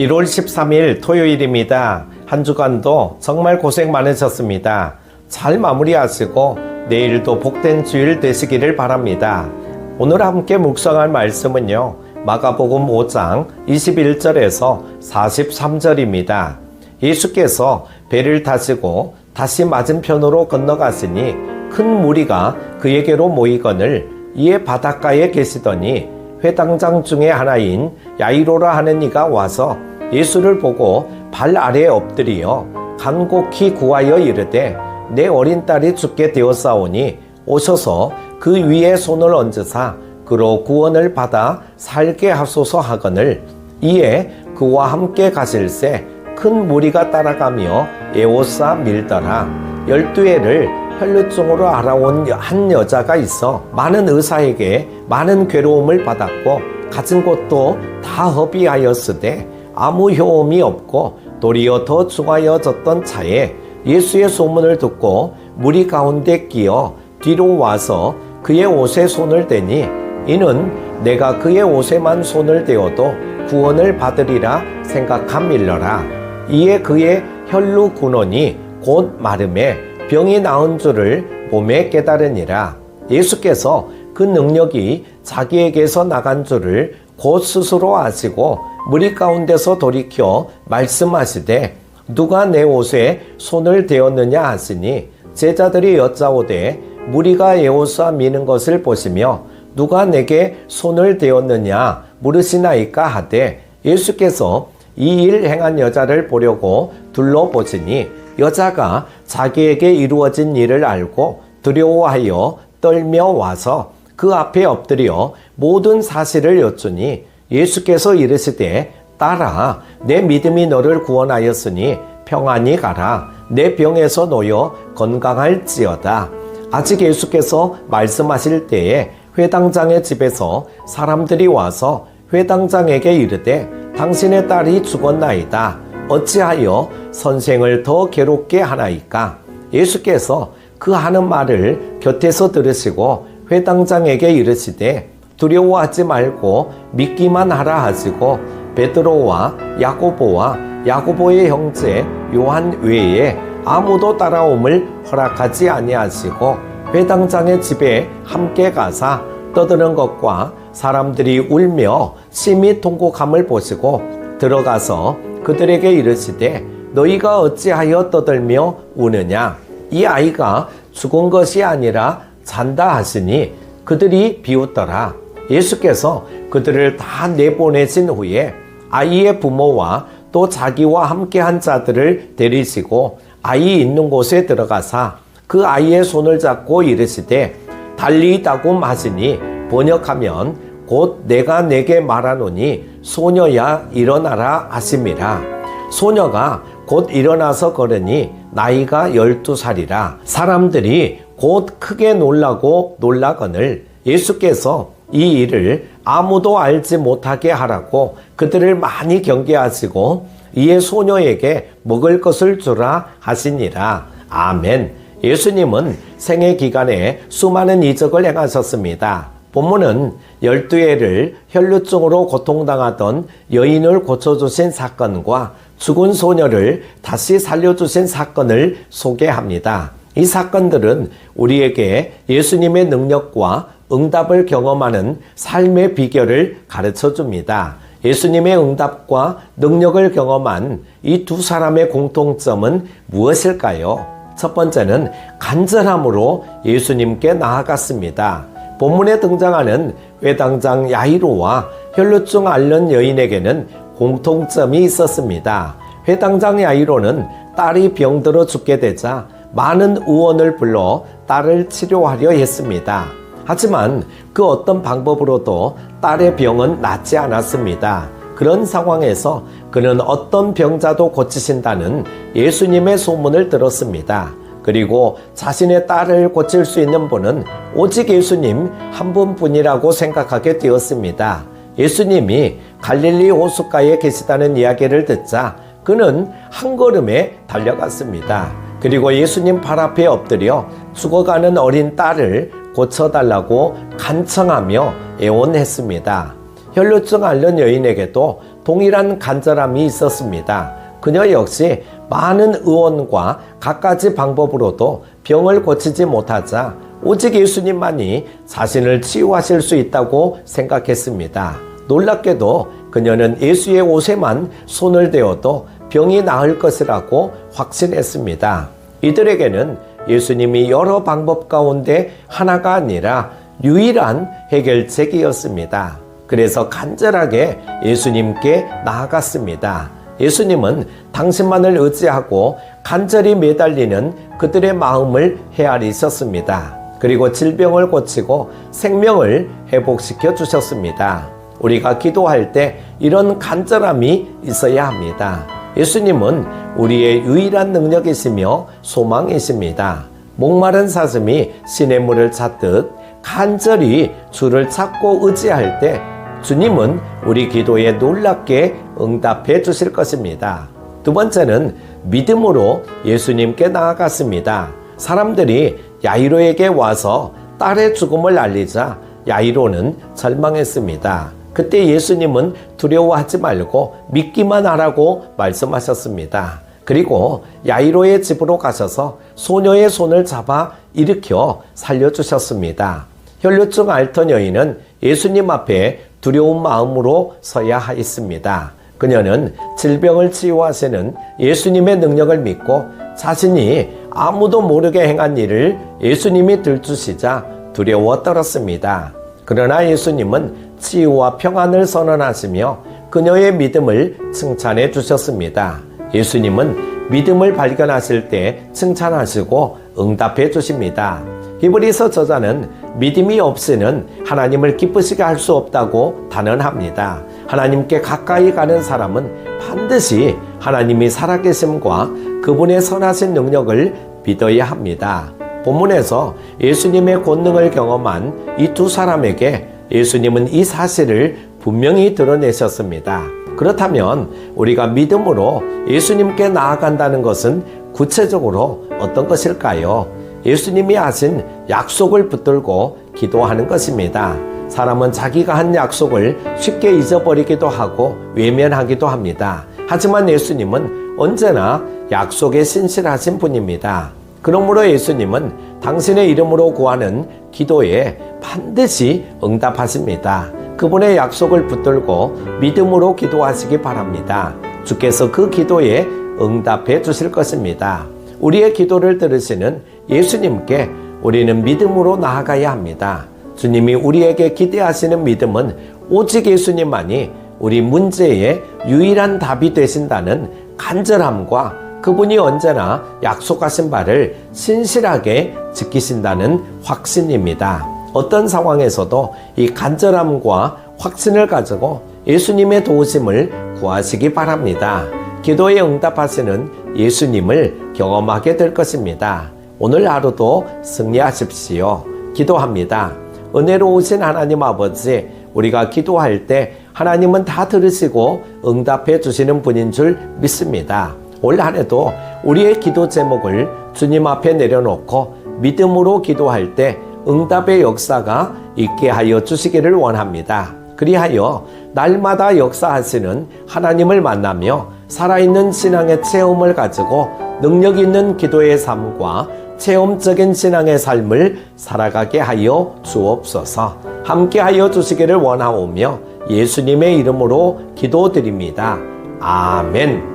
1월 13일 토요일입니다. 한 주간도 정말 고생 많으셨습니다. 잘 마무리하시고 내일도 복된 주일 되시기를 바랍니다. 오늘 함께 묵상할 말씀은요. 마가복음 5장 21절에서 43절입니다. 예수께서 배를 타시고 다시 맞은편으로 건너가시니 큰 무리가 그에게로 모이거늘 이에 바닷가에 계시더니 회당장 중에 하나인 야이로라 하는 이가 와서 예수를 보고 발 아래에 엎드리어 간곡히 구하여 이르되 내 어린 딸이 죽게 되었사오니 오셔서 그 위에 손을 얹으사 그로 구원을 받아 살게 하소서 하거늘. 이에 그와 함께 가실새 큰 무리가 따라가며 에오싸 밀더라. 열두 해를 혈루증으로 알아온 한 여자가 있어 많은 의사에게 많은 괴로움을 받았고 가진 것도 다 허비하였으되 아무 효험이 없고 도리어 더 중하여졌던 차에 예수의 소문을 듣고 무리 가운데 끼어 뒤로 와서 그의 옷에 손을 대니 이는 내가 그의 옷에만 손을 대어도 구원을 받으리라 생각함일러라. 이에 그의 혈루 군원이 곧 마름에 병이 나은 줄을 몸에 깨달으니라. 예수께서 그 능력이 자기에게서 나간 줄을 곧 스스로 아시고 무리 가운데서 돌이켜 말씀하시되 누가 내 옷에 손을 대었느냐 하시니 제자들이 여짜오되 무리가 에오사 미는 것을 보시며 누가 내게 손을 대었느냐 물으시나이까 하되 예수께서 이 일 행한 여자를 보려고 둘러보시니 여자가 자기에게 이루어진 일을 알고 두려워하여 떨며 와서 그 앞에 엎드려 모든 사실을 여쭈니 예수께서 이르시되 딸아 내 믿음이 너를 구원하였으니 평안히 가라. 내 병에서 놓여 건강할지어다. 아직 예수께서 말씀하실 때에 회당장의 집에서 사람들이 와서 회당장에게 이르되 당신의 딸이 죽었나이다 어찌하여 선생을 더 괴롭게 하나이까? 예수께서 그 하는 말을 곁에서 들으시고 회당장에게 이르시되 두려워하지 말고 믿기만 하라 하시고 베드로와 야고보와 야고보의 형제 요한 외에 아무도 따라옴을 허락하지 아니하시고 회당장의 집에 함께 가사 떠드는 것과 사람들이 울며 심히 통곡함을 보시고 들어가서 그들에게 이르시되 너희가 어찌하여 떠들며 우느냐? 이 아이가 죽은 것이 아니라 잔다 하시니 그들이 비웃더라. 예수께서 그들을 다 내보내신 후에 아이의 부모와 또 자기와 함께한 자들을 데리시고 아이 있는 곳에 들어가사 그 아이의 손을 잡고 이르시되 달리다고 하시니 번역하면 곧 내가 내게 말하노니 소녀야 일어나라 하심이라 소녀가 곧 일어나서 걸으니 나이가 열두 살이라 사람들이 곧 크게 놀라고 놀라거늘 예수께서 이 일을 아무도 알지 못하게 하라고 그들을 많이 경계하시고 이에 소녀에게 먹을 것을 주라 하시니라. 아멘. 예수님은 생애 기간에 수많은 이적을 행하셨습니다. 본문은 열두 해를 혈루증으로 고통당하던 여인을 고쳐주신 사건과 죽은 소녀를 다시 살려주신 사건을 소개합니다. 이 사건들은 우리에게 예수님의 능력과 응답을 경험하는 삶의 비결을 가르쳐 줍니다. 예수님의 응답과 능력을 경험한 이 두 사람의 공통점은 무엇일까요? 첫 번째는 간절함으로 예수님께 나아갔습니다. 본문에 등장하는 외당장 야이로와 혈루증 앓는 여인에게는 공통점이 있었습니다. 회당장 야이로는 딸이 병들어 죽게 되자 많은 의원을 불러 딸을 치료하려 했습니다. 하지만 그 어떤 방법으로도 딸의 병은 낫지 않았습니다. 그런 상황에서 그는 어떤 병자도 고치신다는 예수님의 소문을 들었습니다. 그리고 자신의 딸을 고칠 수 있는 분은 오직 예수님 한 분뿐이라고 생각하게 되었습니다. 예수님이 갈릴리 호숫가에 계시다는 이야기를 듣자 그는 한 걸음에 달려갔습니다. 그리고 예수님 발 앞에 엎드려 죽어가는 어린 딸을 고쳐달라고 간청하며 애원했습니다. 혈루증 앓는 여인에게도 동일한 간절함이 있었습니다. 그녀 역시 많은 의원과 갖가지 방법으로도 병을 고치지 못하자 오직 예수님만이 자신을 치유하실 수 있다고 생각했습니다. 놀랍게도 그녀는 예수의 옷에만 손을 대어도 병이 나을 것이라고 확신했습니다. 이들에게는 예수님이 여러 방법 가운데 하나가 아니라 유일한 해결책이었습니다. 그래서 간절하게 예수님께 나아갔습니다. 예수님은 당신만을 의지하고 간절히 매달리는 그들의 마음을 헤아리셨습니다. 그리고 질병을 고치고 생명을 회복시켜 주셨습니다. 우리가 기도할 때 이런 간절함이 있어야 합니다. 예수님은 우리의 유일한 능력이시며 소망이십니다. 목마른 사슴이 시냇물을 찾듯 간절히 주를 찾고 의지할 때 주님은 우리 기도에 놀랍게 응답해 주실 것입니다. 두 번째는 믿음으로 예수님께 나아갔습니다. 사람들이 야이로에게 와서 딸의 죽음을 알리자 야이로는 절망했습니다. 그때 예수님은 두려워하지 말고 믿기만 하라고 말씀하셨습니다. 그리고 야이로의 집으로 가셔서 소녀의 손을 잡아 일으켜 살려주셨습니다. 혈류증 앓던 여인은 예수님 앞에 두려운 마음으로 서야 하였습니다. 그녀는 질병을 치유하시는 예수님의 능력을 믿고 자신이 아무도 모르게 행한 일을 예수님이 들추시자 두려워 떨었습니다. 그러나 예수님은 치유와 평안을 선언하시며 그녀의 믿음을 칭찬해 주셨습니다. 예수님은 믿음을 발견하실 때 칭찬하시고 응답해 주십니다. 히브리서 저자는 믿음이 없이는 하나님을 기쁘시게 할 수 없다고 단언합니다. 하나님께 가까이 가는 사람은 반드시 하나님이 살아계심과 그분의 선하신 능력을 믿어야 합니다. 본문에서 예수님의 권능을 경험한 이 두 사람에게 예수님은 이 사실을 분명히 드러내셨습니다. 그렇다면 우리가 믿음으로 예수님께 나아간다는 것은 구체적으로 어떤 것일까요? 예수님이 하신 약속을 붙들고 기도하는 것입니다. 사람은 자기가 한 약속을 쉽게 잊어버리기도 하고 외면하기도 합니다. 하지만 예수님은 언제나 약속에 신실하신 분입니다. 그러므로 예수님은 당신의 이름으로 구하는 기도에 반드시 응답하십니다. 그분의 약속을 붙들고 믿음으로 기도하시기 바랍니다. 주께서 그 기도에 응답해 주실 것입니다. 우리의 기도를 들으시는 예수님께 우리는 믿음으로 나아가야 합니다. 주님이 우리에게 기대하시는 믿음은 오직 예수님만이 우리 문제의 유일한 답이 되신다는 간절함과 그분이 언제나 약속하신 바를 신실하게 지키신다는 확신입니다. 어떤 상황에서도 이 간절함과 확신을 가지고 예수님의 도우심을 구하시기 바랍니다. 기도에 응답하시는 예수님을 경험하게 될 것입니다. 오늘 하루도 승리하십시오. 기도합니다. 은혜로우신 하나님 아버지, 우리가 기도할 때 하나님은 다 들으시고 응답해 주시는 분인 줄 믿습니다. 올 한 해도 우리의 기도 제목을 주님 앞에 내려놓고 믿음으로 기도할 때 응답의 역사가 있게 하여 주시기를 원합니다. 그리하여 날마다 역사하시는 하나님을 만나며 살아있는 신앙의 체험을 가지고 능력 있는 기도의 삶과 체험적인 신앙의 삶을 살아가게 하여 주옵소서 함께 하여 주시기를 원하오며 예수님의 이름으로 기도드립니다. 아멘.